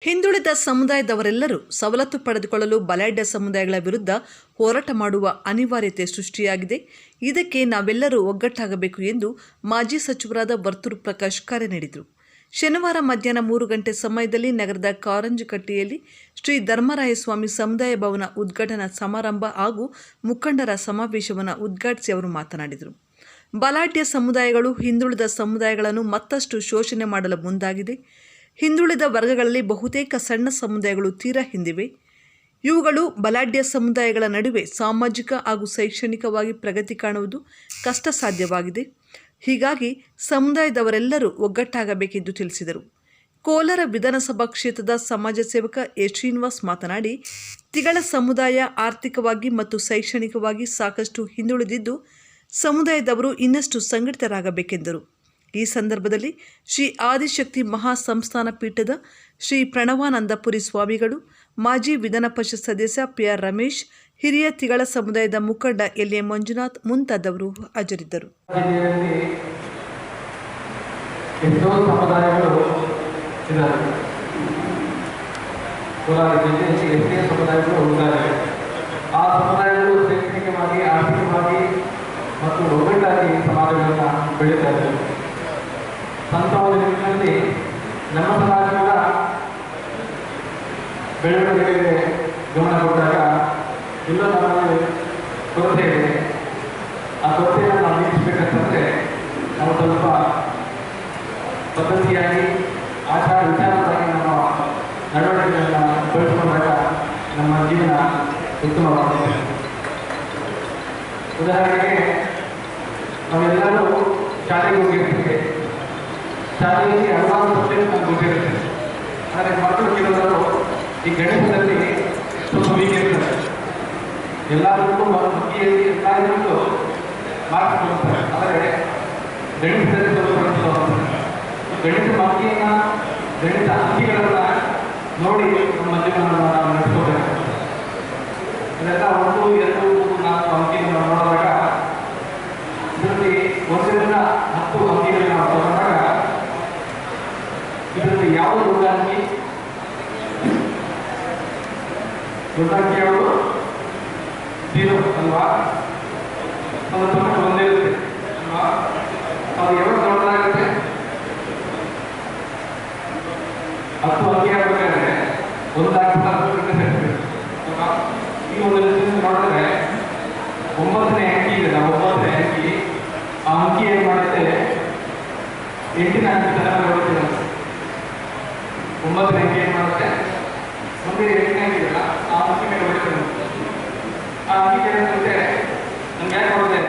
ಹಿಂದುಳಿದ ಸಮುದಾಯದವರೆಲ್ಲರೂ ಸವಲತ್ತು ಪಡೆದುಕೊಳ್ಳಲು ಬಲಾಢ್ಯ ಸಮುದಾಯಗಳ ವಿರುದ್ಧ ಹೋರಾಟ ಮಾಡುವ ಅನಿವಾರ್ಯತೆ ಸೃಷ್ಟಿಯಾಗಿದೆ. ಇದಕ್ಕೆ ನಾವೆಲ್ಲರೂ ಒಗ್ಗಟ್ಟಾಗಬೇಕು ಎಂದು ಮಾಜಿ ಸಚಿವರಾದ ವರ್ತೂರು ಪ್ರಕಾಶ್ ಕರೆ ನೀಡಿದರು. ಶನಿವಾರ ಮಧ್ಯಾಹ್ನ ಮೂರು ಗಂಟೆ ಸಮಯದಲ್ಲಿ ನಗರದ ಕಾರಂಜಕಟ್ಟಿಯಲ್ಲಿ ಶ್ರೀ ಧರ್ಮರಾಯಸ್ವಾಮಿ ಸಮುದಾಯ ಭವನ ಉದ್ಘಾಟನಾ ಸಮಾರಂಭ ಹಾಗೂ ಮುಖಂಡರ ಸಮಾವೇಶವನ್ನು ಉದ್ಘಾಟಿಸಿ ಅವರು ಮಾತನಾಡಿದರು. ಬಲಾಢ್ಯ ಸಮುದಾಯಗಳು ಹಿಂದುಳಿದ ಸಮುದಾಯಗಳನ್ನು ಮತ್ತಷ್ಟು ಶೋಷಣೆ ಮಾಡಲು ಮುಂದಾಗಿದೆ. ಹಿಂದುಳಿದ ವರ್ಗಗಳಲ್ಲಿ ಬಹುತೇಕ ಸಣ್ಣ ಸಮುದಾಯಗಳು ತೀರಾ ಹಿಂದಿವೆ. ಇವುಗಳು ಬಲಾಢ್ಯ ಸಮುದಾಯಗಳ ನಡುವೆ ಸಾಮಾಜಿಕ ಹಾಗೂ ಶೈಕ್ಷಣಿಕವಾಗಿ ಪ್ರಗತಿ ಕಾಣುವುದು ಕಷ್ಟ ಸಾಧ್ಯವಾಗಿದೆ ಹೀಗಾಗಿ ಸಮುದಾಯದವರೆಲ್ಲರೂ ಒಗ್ಗಟ್ಟಾಗಬೇಕೆಂದು ತಿಳಿಸಿದರು. ಕೋಲಾರ ವಿಧಾನಸಭಾ ಕ್ಷೇತ್ರದ ಸಮಾಜ ಸೇವಕ ಎ. ಶ್ರೀನಿವಾಸ್ ಮಾತನಾಡಿ, ತಿಗಳ ಸಮುದಾಯ ಆರ್ಥಿಕವಾಗಿ ಮತ್ತು ಶೈಕ್ಷಣಿಕವಾಗಿ ಸಾಕಷ್ಟು ಹಿಂದುಳಿದಿದ್ದು, ಸಮುದಾಯದವರು ಇನ್ನಷ್ಟು ಸಂಘಟಿತರಾಗಬೇಕೆಂದರು. ಈ ಸಂದರ್ಭದಲ್ಲಿ ಶ್ರೀ ಆದಿಶಕ್ತಿ ಮಹಾಸಂಸ್ಥಾನ ಪೀಠದ ಶ್ರೀ ಪ್ರಣವಾನಂದಪುರಿ ಸ್ವಾಮಿಗಳು, ಮಾಜಿ ವಿಧಾನ ಪರಿಷತ್ ಸದಸ್ಯ ಪಿ ಆರ್ ರಮೇಶ್, ಹಿರಿಯ ತಿಗಳ ಸಮುದಾಯದ ಮುಖಂಡ ಎಲ್ ಎ ಮಂಜುನಾಥ್ ಮುಂತಾದವರು ಹಾಜರಿದ್ದರು. ಮತ್ತು ಸಮಾಜಗಳನ್ನು ಬೆಳೀತಾ ಸಂತ ಒಂದು ನಿಟ್ಟಿನಲ್ಲಿ ನಮ್ಮ ಸಮಾಜಗಳ ಬೆಳವಣಿಗೆಗೆ ಗಮನ ಕೊಟ್ಟಾಗ ಇಲ್ಲ ನಮ್ಮಲ್ಲಿ ಕೊರತೆ ಇದೆ. ಆ ಕೊರತೆಯನ್ನು ನಾವು ನೀಗಿಸಬೇಕಂತಂದ್ರೆ ನಾವು ಸ್ವಲ್ಪ ಪದ್ಧತಿಯಾಗಿ ಆಚಾರ ವಿಚಾರವಾಗಿ ನಮ್ಮ ನಡವಳಿಕೆಗಳನ್ನು ಬೆಳೆಸ್ಕೊಂಡಾಗ ನಮ್ಮ ಜೀವನ ಉತ್ತಮವಾಗುತ್ತೆ ಉದಾಹರಣೆಗೆ ನಾವೆಲ್ಲರೂ ಶಾಲೆಗೆ ಹೋಗಿರ್ತೀವಿ. ಶಾಲೆಯಲ್ಲಿ ಹಲವಾರು ಸಬ್ಜೆಕ್ಟ್ ನಾನು ಗೊತ್ತಿರುತ್ತೆ ಆದರೆ ಮಕ್ಕಳು ಕೆಲವರು ಈ ಗಣಿತದಲ್ಲಿ ಸ್ವಲ್ಪ ವೀಕಿರ್ತಾರೆ ಎಲ್ಲರೂ ಎಲ್ಲರಿಗೂ ಮಕ್ಕಳಿಗೆ ಎಲ್ಲರಿಗೂ ಮಾರ್ಕ್ಸ್ ಕೊಡ್ತಾರೆ ಆದರೆ ಗಣಿತದಲ್ಲಿ ಸ್ವಲ್ಪ ಗಣಿತ ಮಕ್ಕಿಯನ್ನು ಗಣಿತ ಅಂಕಿಗಳನ್ನು ನೋಡಿ ಇದರಲ್ಲಿ ಯಾವ ದೊಡ್ಡ ಅಂಕಿ ದೊಡ್ಡ ಅಂಕಿ ಯಾವುದು ಜೀರೋ ಅಲ್ವಾ ಅದು ತೊಂದರೆ ಒಂದೇ ಇರುತ್ತೆ ಅಲ್ವಾ ಅದು ಯಾವಾಗ ದೊಡ್ಡದಾಗುತ್ತೆ ಹತ್ತು ಅಂಕಿ ಆಗಬೇಕಾದ್ರೆ ಒಂದು ಅಂಕಿ ಸೇರ್ಬೇಕು ಅಲ್ವಾ ಈ ಒಂದು ರೀತಿಯಲ್ಲಿ ನೋಡಿದ್ರೆ ಒಂಬತ್ತನೇ ಅಂಕಿ ಇದೆ ನಾವು ಒಂಬತ್ತನೇ ಅಂಕಿ ಆ ಅಂಕಿ ಏನು ಮಾಡುತ್ತೆ ಎಂಟಿನ ಅಂಕಿ ತನಕ ಬರುತ್ತೆ ಒಂಬತ್ತು ರೆಕ್ಕೆ ಏನು ಮಾಡುತ್ತೆ? ಒಂದು ರೆಕ್ಕೆ ಆಗಿದೆಯಲ್ಲ ಆ ಅಂಕಿಕೆ ಹೊಡೆದು ಆ ಅಂಕಿಕೆ ನಮ್ಗೆ ಯಾಕೆ